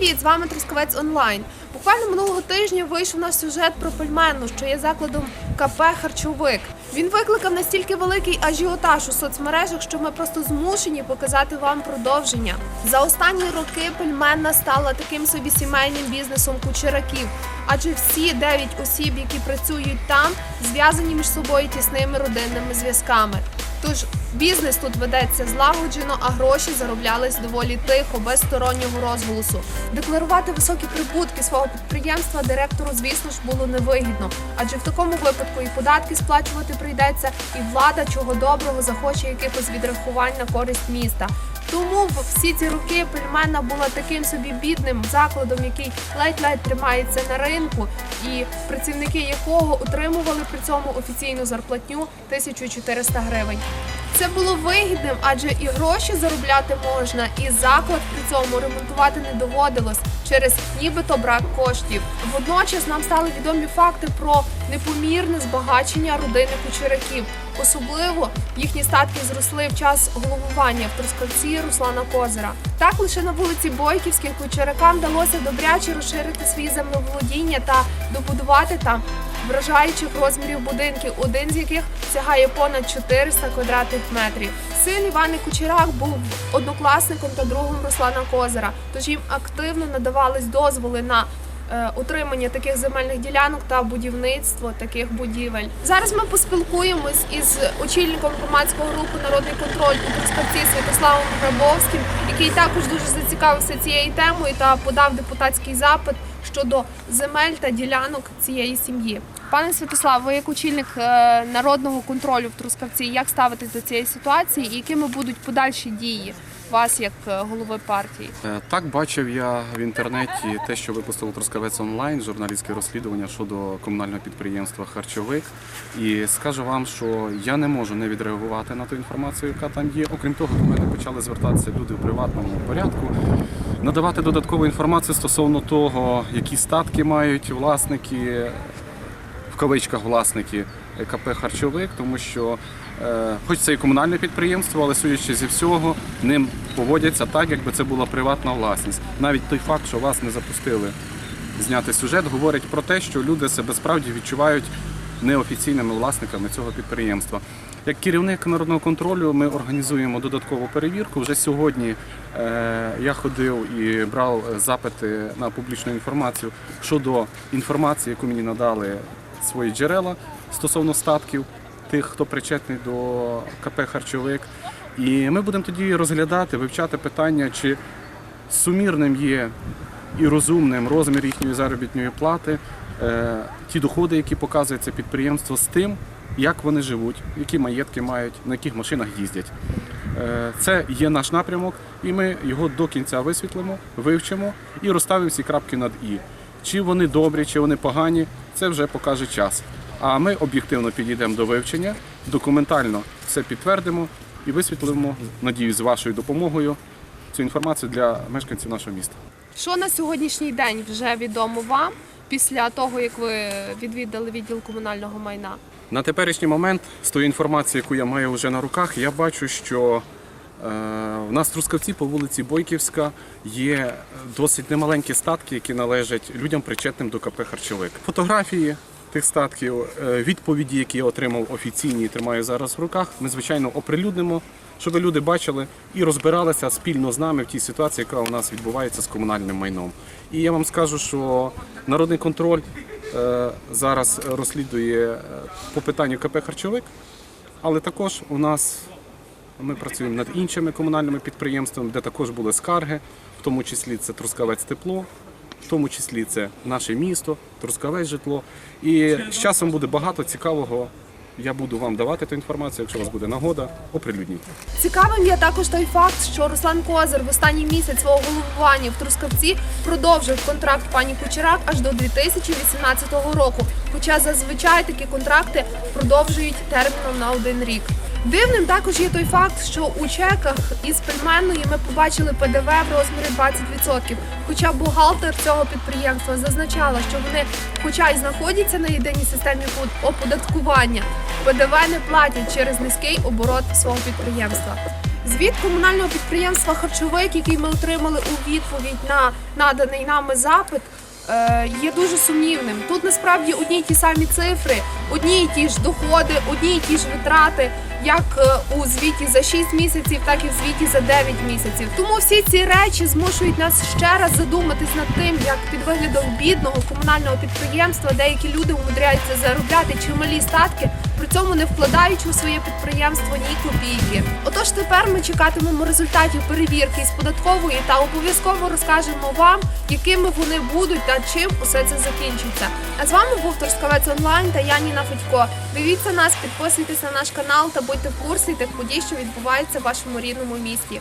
привіт! З вами Трускавець Онлайн. Буквально минулого тижня вийшов наш сюжет про пельменну, що є закладом КП Харчовик. Він викликав настільки великий ажіотаж у соцмережах, що ми просто змушені показати вам продовження. За останні роки пельменна стала таким собі сімейним бізнесом кучераків, адже всі дев'ять осіб, які працюють там, зв'язані між собою тісними родинними зв'язками. Тож бізнес тут ведеться злагоджено, а гроші зароблялись доволі тихо, без стороннього розголосу. Декларувати високі прибутки свого підприємства директору, звісно ж, було невигідно, адже в такому випадку і податки сплачувати прийдеться, і влада чого доброго захоче якихось відрахувань на користь міста. Тому всі ці роки пельменна була таким собі бідним закладом, який ледь-ледь тримається на ринку, і працівники якого отримували при цьому офіційну зарплатню 1400 гривень. Це було вигідним, адже і гроші заробляти можна, і заклад при цьому ремонтувати не доводилось через нібито брак коштів. Водночас нам стали відомі факти про непомірне збагачення родини кучераків. Особливо їхні статки зросли в час головування в Трускавці Руслана Козира. Так лише на вулиці Бойківських кучеракам вдалося добряче розширити свої землеволодіння та добудувати там вражаючих розмірів будинків, один з яких сягає понад 400 квадратних метрів. Син Івани Кучерак був однокласником та другом Руслана Козера, тож їм активно надавались дозволи на утримання таких земельних ділянок та будівництво таких будівель. Зараз ми поспілкуємось із очільником громадського руху Народний контроль у Трускавці Святославом Грабовським, який також дуже зацікавився цією темою та подав депутатський запит щодо земель та ділянок цієї сім'ї. Пане Святослав, ви як очільник е, народного контролю в Трускавці, як ставитесь до цієї ситуації і якими будуть подальші дії вас як е, голови партії? Е, Так, бачив я в інтернеті те, що випустило Трускавець онлайн, журналістське розслідування щодо комунального підприємства Харчовик. І скажу вам, що я не можу не відреагувати на ту інформацію, яка там є. Окрім того, до мене почали звертатися люди в приватному порядку, надавати додаткову інформацію стосовно того, які статки мають власники, кавичках власники КП Харчовик, тому що е, хоч це і комунальне підприємство, але судячи зі всього, ним поводяться так, якби це була приватна власність. Навіть той факт, що вас не запустили зняти сюжет, говорить про те, що люди себе справді відчувають неофіційними власниками цього підприємства. Як керівник народного контролю ми організуємо додаткову перевірку. Вже сьогодні е, я ходив і брав запити на публічну інформацію щодо інформації, яку мені надали свої джерела стосовно статків тих, хто причетний до КП Харчовик. І ми будемо тоді розглядати, вивчати питання, чи сумірним є і розумним розмір їхньої заробітної плати, е, ті доходи, які показує це підприємство, з тим, як вони живуть, які маєтки мають, на яких машинах їздять. Е, Це є наш напрямок, і ми його до кінця висвітлимо, вивчимо і розставимо всі крапки над і. Чи вони добрі, чи вони погані, це вже покаже час. А ми об'єктивно підійдемо до вивчення, документально все підтвердимо і висвітлимо, надіюсь, з вашою допомогою цю інформацію для мешканців нашого міста. Що на сьогоднішній день вже відомо вам після того, як ви відвідали відділ комунального майна? На теперішній момент, з тої інформації, яку я маю вже на руках, я бачу, що е, в нас в Трускавці по вулиці Бойківська є досить немаленькі статки, які належать людям причетним до КП Харчовик. Фотографії тих статків, е, відповіді, які я отримав офіційні і тримаю зараз в руках, ми звичайно оприлюднимо, щоб люди бачили і розбиралися спільно з нами в тій ситуації, яка у нас відбувається з комунальним майном. І я вам скажу, що народний контроль е, зараз розслідує е, по питанню КП Харчовик, але також у нас ми працюємо над іншими комунальними підприємствами, де також були скарги, в тому числі це Трускавець тепло, в тому числі це наше місто, Трускавець житло. І з часом буде багато цікавого. Я буду вам давати ту інформацію, якщо у вас буде нагода, оприлюдніть. Цікавим є також той факт, що Руслан Козир в останній місяць свого головування в Трускавці продовжив контракт пані Кучерак аж до 2018 року. Хоча зазвичай такі контракти продовжують терміном на один рік. Дивним також є той факт, що у чеках із пельменної ми побачили ПДВ в розмірі 20%. Хоча бухгалтер цього підприємства зазначала, що вони, хоча й знаходяться на єдиній системі оподаткування, ПДВ не платять через низький оборот свого підприємства. Звіт комунального підприємства Харчовик, який ми отримали у відповідь на наданий нами запит, є дуже сумнівним. Тут насправді одні й ті самі цифри, одні й ті ж доходи, одні й ті ж витрати, як е, у звіті за 6 місяців, так і в звіті за 9 місяців. Тому всі ці речі змушують нас ще раз задуматись над тим, як під виглядом бідного комунального підприємства деякі люди умудряються заробляти чималі статки, при цьому не вкладаючи у своє підприємство ні копійки. Отож, тепер ми чекатимемо результатів перевірки з податкової та обов'язково розкажемо вам, якими вони будуть та чим усе це закінчиться. А з вами був Торскавець онлайн та я Ніна Федько. Дивіться нас, підписуйтесь на наш канал та будьте в курсі тих подій, що відбуваються в вашому рідному місті.